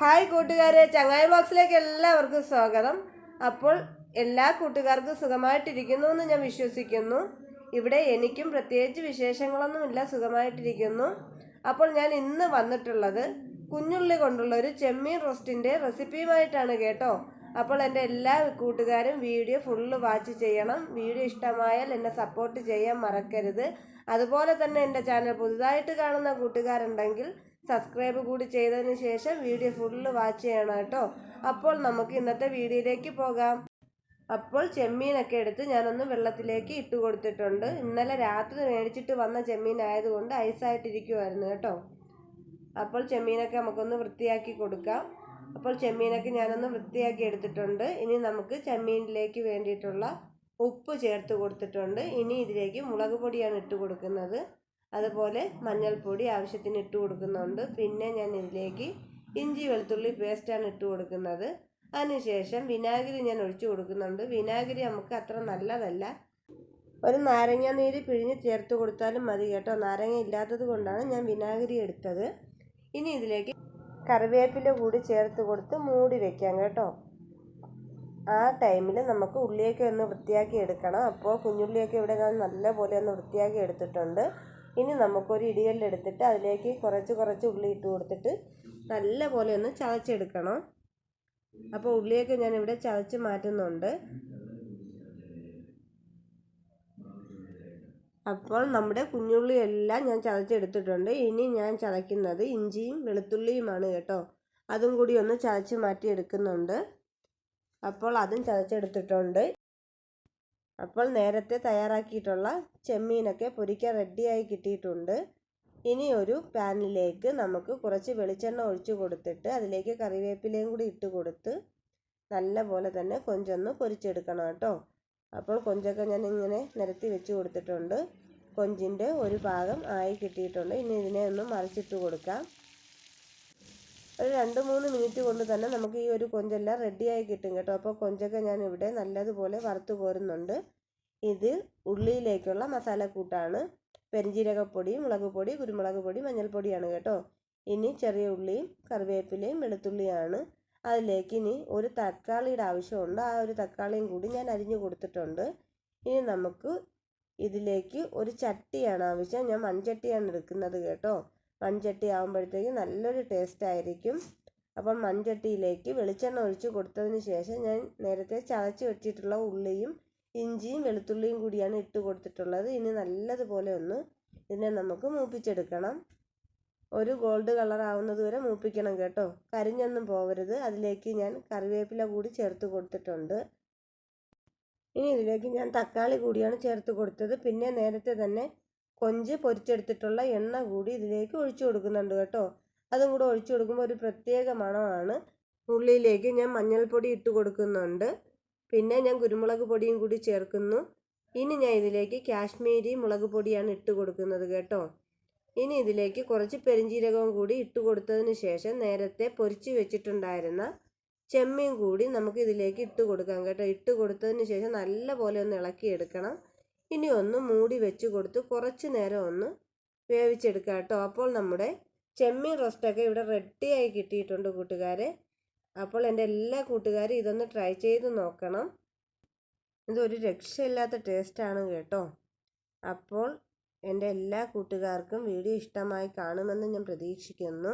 Hi കൂട്ടുകാരെ ചങ്ങായ ബോക്സിലേക്ക് എല്ലാവർക്കും സ്വാഗതം. അപ്പോൾ എല്ലാ കൂട്ടുകാർക്കും സുഖമായിട്ടിരിക്കുന്നു എന്ന് ഞാൻ വിശ്വസിക്കുന്നു. ഇവിടെ എനിക്കും പ്രത്യേകിച്ച് വിശേഷങ്ങളൊന്നുമില്ല സുഖമായിട്ടിരിക്കുന്നു. അപ്പോൾ ഞാൻ ഇന്ന് വന്നിട്ടുള്ളത് കുഞ്ഞുള്ളി കൊണ്ടുള്ള ഒരു ചെമ്മീൻ റോസ്റ്റിന്റെ റെസിപ്പിയുമായിട്ടാണ് കേട്ടോ. അപ്പോൾ എന്റെ എല്ലാ കൂട്ടുകാരും വീഡിയോ ഫുള്ള് വാച്ച് ചെയ്യണം. വീഡിയോ ഇഷ്ടമായാൽ എന്നെ സപ്പോർട്ട് ചെയ്യാൻ മറക്കരുത്. അതുപോലെ തന്നെ എന്റെ ചാനൽ പുതുതായിട്ട് കാണുന്ന കൂട്ടുകാരുണ്ടെങ്കിൽ സബ്സ്ക്രൈബ് കൂടി ചെയ്തതിന് ശേഷം വീഡിയോ ഫുള്ള് വാച്ച് ചെയ്യണം കേട്ടോ. അപ്പോൾ നമുക്ക് ഇന്നത്തെ വീഡിയോയിലേക്ക് പോകാം. അപ്പോൾ ചെമ്മീനൊക്കെ എടുത്ത് ഞാനൊന്ന് വെള്ളത്തിലേക്ക് ഇട്ട് കൊടുത്തിട്ടുണ്ട്. ഇന്നലെ രാത്രി മേടിച്ചിട്ട് വന്ന ചെമ്മീൻ ആയതുകൊണ്ട് ഐസായിട്ടിരിക്കുമായിരുന്നു കേട്ടോ. അപ്പോൾ ചെമ്മീനൊക്കെ നമുക്കൊന്ന് വൃത്തിയാക്കി കൊടുക്കാം. അപ്പോൾ ചെമ്മീനൊക്കെ ഞാനൊന്ന് വൃത്തിയാക്കി എടുത്തിട്ടുണ്ട്. ഇനി നമുക്ക് ചെമ്മീനിലേക്ക് വേണ്ടിയിട്ടുള്ള ഉപ്പ് ചേർത്ത് കൊടുത്തിട്ടുണ്ട്. ഇനി ഇതിലേക്ക് മുളക് പൊടിയാണ് ഇട്ട് കൊടുക്കുന്നത്. അതുപോലെ മഞ്ഞൾപ്പൊടി ആവശ്യത്തിന് ഇട്ട് കൊടുക്കുന്നുണ്ട്. പിന്നെ ഞാൻ ഇതിലേക്ക് ഇഞ്ചി വെളുത്തുള്ളി പേസ്റ്റാണ് ഇട്ട് കൊടുക്കുന്നത്. അതിനുശേഷം വിനാഗിരി ഞാൻ ഒഴിച്ചു കൊടുക്കുന്നുണ്ട്. വിനാഗിരി നമുക്ക് അത്ര നല്ലതല്ല. ഒരു നാരങ്ങ നീര് പിഴിഞ്ഞ് ചേർത്ത് കൊടുത്താലും മതി കേട്ടോ. നാരങ്ങ ഇല്ലാത്തത് കൊണ്ടാണ് ഞാൻ വിനാഗിരി എടുത്തത്. ഇനി ഇതിലേക്ക് കറിവേപ്പില കൂടി ചേർത്ത് കൊടുത്ത് മൂടി വെക്കാം കേട്ടോ. ആ ടൈമിൽ നമുക്ക് ഉള്ളിയൊക്കെ ഒന്ന് വൃത്തിയാക്കി എടുക്കണം. അപ്പോൾ കുഞ്ഞുള്ളിയൊക്കെ ഇവിടെ ഞാൻ നല്ലപോലെ ഒന്ന് വൃത്തിയാക്കി എടുത്തിട്ടുണ്ട്. ഇനി നമുക്കൊരു ഇടികല്ലെടുത്തിട്ട് അതിലേക്ക് കുറച്ച് കുറച്ച് ഉള്ളി ഇട്ട് കൊടുത്തിട്ട് നല്ല പോലെ ഒന്ന് ചതച്ചെടുക്കണം. അപ്പോൾ ഉള്ളിയൊക്കെ ഞാനിവിടെ ചതച്ച് മാറ്റുന്നുണ്ട്. അപ്പോൾ നമ്മുടെ കുഞ്ഞുള്ളി എല്ലാം ഞാൻ ചതച്ചെടുത്തിട്ടുണ്ട്. ഇനി ഞാൻ ചതയ്ക്കുന്നത് ഇഞ്ചിയും വെളുത്തുള്ളിയുമാണ് കേട്ടോ. അതും കൂടി ഒന്ന് ചതച്ച് മാറ്റി എടുക്കുന്നുണ്ട് അപ്പോൾ അതും ചതച്ചെടുത്തിട്ടുണ്ട്. അപ്പോൾ നേരത്തെ തയ്യാറാക്കിയിട്ടുള്ള ചെമ്മീനൊക്കെ പൊരിക്കാൻ റെഡിയായി കിട്ടിയിട്ടുണ്ട്. ഇനി ഒരു പാനിലേക്ക് നമുക്ക് കുറച്ച് വെളിച്ചെണ്ണ ഒഴിച്ചു കൊടുത്തിട്ട് അതിലേക്ക് കറിവേപ്പിലയും കൂടി ഇട്ട് കൊടുത്ത് നല്ല പോലെ തന്നെ കൊഞ്ചൊന്ന് പൊരിച്ചെടുക്കണം കേട്ടോ. അപ്പോൾ കൊഞ്ചൊക്കെ ഞാൻ ഇങ്ങനെ നിരത്തി വെച്ച് കൊടുത്തിട്ടുണ്ട്. കൊഞ്ചിന്റെ ഒരു ഭാഗം ആയി കിട്ടിയിട്ടുണ്ട്. ഇനി ഇതിനെ ഒന്ന് മറിച്ചിട്ട് കൊടുക്കാം. ഒരു രണ്ട് മൂന്ന് മിനിറ്റ് കൊണ്ട് തന്നെ നമുക്ക് ഈ ഒരു കൊഞ്ചെല്ലാം റെഡിയായി കിട്ടും കേട്ടോ. അപ്പോൾ കൊഞ്ചൊക്കെ ഞാൻ ഇവിടെ നല്ലതുപോലെ വറുത്ത് കോരുന്നുണ്ട്. ഇത് ഉള്ളിയിലേക്കുള്ള മസാലക്കൂട്ടാണ്. പെരിഞ്ജീരകപ്പൊടി മുളക് പൊടി കുരുമുളക് പൊടി മഞ്ഞൾപ്പൊടിയാണ് കേട്ടോ. ഇനി ചെറിയ ഉള്ളിയും കറിവേപ്പിലയും വെളുത്തുള്ളിയാണ്. അതിലേക്ക് ഇനി ഒരു തക്കാളിയുടെ ആവശ്യമുണ്ട്. ആ ഒരു തക്കാളിയും കൂടി ഞാൻ അരിഞ്ഞു കൊടുത്തിട്ടുണ്ട്. ഇനി നമുക്ക് ഇതിലേക്ക് ഒരു ചട്ടിയാണ് ആവശ്യം. ഞാൻ മൺചട്ടിയാണ് എടുക്കുന്നത് കേട്ടോ. മൺചട്ടി ആകുമ്പോഴത്തേക്ക് നല്ലൊരു ടേസ്റ്റ് ആയിരിക്കും. അപ്പം മൺചട്ടിയിലേക്ക് വെളിച്ചെണ്ണ ഒഴിച്ച് കൊടുത്തതിന് ശേഷം ഞാൻ നേരത്തെ ചതച്ച് വെച്ചിട്ടുള്ള ഉള്ളിയും ഇഞ്ചിയും വെളുത്തുള്ളിയും കൂടിയാണ് ഇട്ട് കൊടുത്തിട്ടുള്ളത്. ഇനി നല്ലതുപോലെ ഒന്ന് ഇതിനെ നമുക്ക് മൂപ്പിച്ചെടുക്കണം. ഒരു ഗോൾഡ് കളർ ആവുന്നത് വരെ മൂപ്പിക്കണം കേട്ടോ. കരിഞ്ഞൊന്നും പോകരുത് അതിലേക്ക് ഞാൻ കറിവേപ്പില കൂടി ചേർത്ത് കൊടുത്തിട്ടുണ്ട്. ഇനി ഇതിലേക്ക് ഞാൻ തക്കാളി കൂടിയാണ് ചേർത്ത് കൊടുത്തത്. പിന്നെ നേരത്തെ തന്നെ കൊഞ്ച് പൊരിച്ചെടുത്തിട്ടുള്ള എണ്ണ കൂടി ഇതിലേക്ക് ഒഴിച്ചു കൊടുക്കുന്നുണ്ട് കേട്ടോ. അതും കൂടെ ഒഴിച്ചു കൊടുക്കുമ്പോൾ ഒരു പ്രത്യേക മണമാണ്. ഉള്ളിയിലേക്ക് ഞാൻ മഞ്ഞൾപ്പൊടി ഇട്ട് കൊടുക്കുന്നുണ്ട്. പിന്നെ ഞാൻ കുരുമുളക് പൊടിയും കൂടി ചേർക്കുന്നു. ഇനി ഞാൻ ഇതിലേക്ക് കാശ്മീരി മുളക് പൊടിയാണ് ഇട്ട് കൊടുക്കുന്നത് കേട്ടോ. ഇനി ഇതിലേക്ക് കുറച്ച് പെരിഞ്ജീരകവും കൂടി ഇട്ട് കൊടുത്തതിന് ശേഷം നേരത്തെ പൊരിച്ച് വെച്ചിട്ടുണ്ടായിരുന്ന ചെമ്മീൻ കൂടി നമുക്ക് ഇതിലേക്ക് ഇട്ട് കൊടുക്കാം കേട്ടോ. ഇട്ട് കൊടുത്തതിന് ശേഷം നല്ല പോലെ ഒന്ന് ഇളക്കിയെടുക്കണം. ഇനി ഒന്ന് മൂടി വെച്ച് കൊടുത്ത് കുറച്ച് നേരം ഒന്ന് വേവിച്ചെടുക്കുക കേട്ടോ. അപ്പോൾ നമ്മുടെ ചെമ്മീൻ റോസ്റ്റൊക്കെ ഇവിടെ റെഡിയായി കിട്ടിയിട്ടുണ്ട് കൂട്ടുകാരെ. അപ്പോൾ എന്റെ എല്ലാ കൂട്ടുകാരും ഇതൊന്ന് ട്രൈ ചെയ്ത് നോക്കണം. ഇതൊരു രക്ഷയില്ലാത്ത ടേസ്റ്റാണ് കേട്ടോ. അപ്പോൾ എന്റെ എല്ലാ കൂട്ടുകാർക്കും വീഡിയോ ഇഷ്ടമായി കാണുമെന്ന് ഞാൻ പ്രതീക്ഷിക്കുന്നു.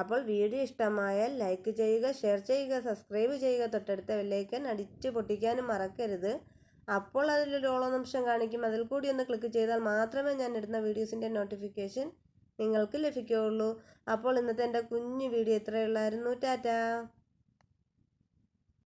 അപ്പോൾ വീഡിയോ ഇഷ്ടമായാൽ ലൈക്ക് ചെയ്യുക ഷെയർ ചെയ്യുക സബ്സ്ക്രൈബ് ചെയ്യുക തൊട്ടടുത്ത വെള്ളൈക്കൻ അടിച്ച് പൊട്ടിക്കാനും മറക്കരുത്. അപ്പോൾ അതിലൊരു ഓളോ നിമിഷം കാണിക്കും. അതിൽ കൂടി ഒന്ന് ക്ലിക്ക് ചെയ്താൽ മാത്രമേ ഞാൻ ഇടുന്ന വീഡിയോസിന്റെ നോട്ടിഫിക്കേഷൻ നിങ്ങൾക്ക് ലഭിക്കുകയുള്ളൂ. അപ്പോൾ ഇന്നത്തെ എന്റെ കുഞ്ഞു വീഡിയോ ഇത്രയുള്ളായിരുന്നു ടാറ്റാ.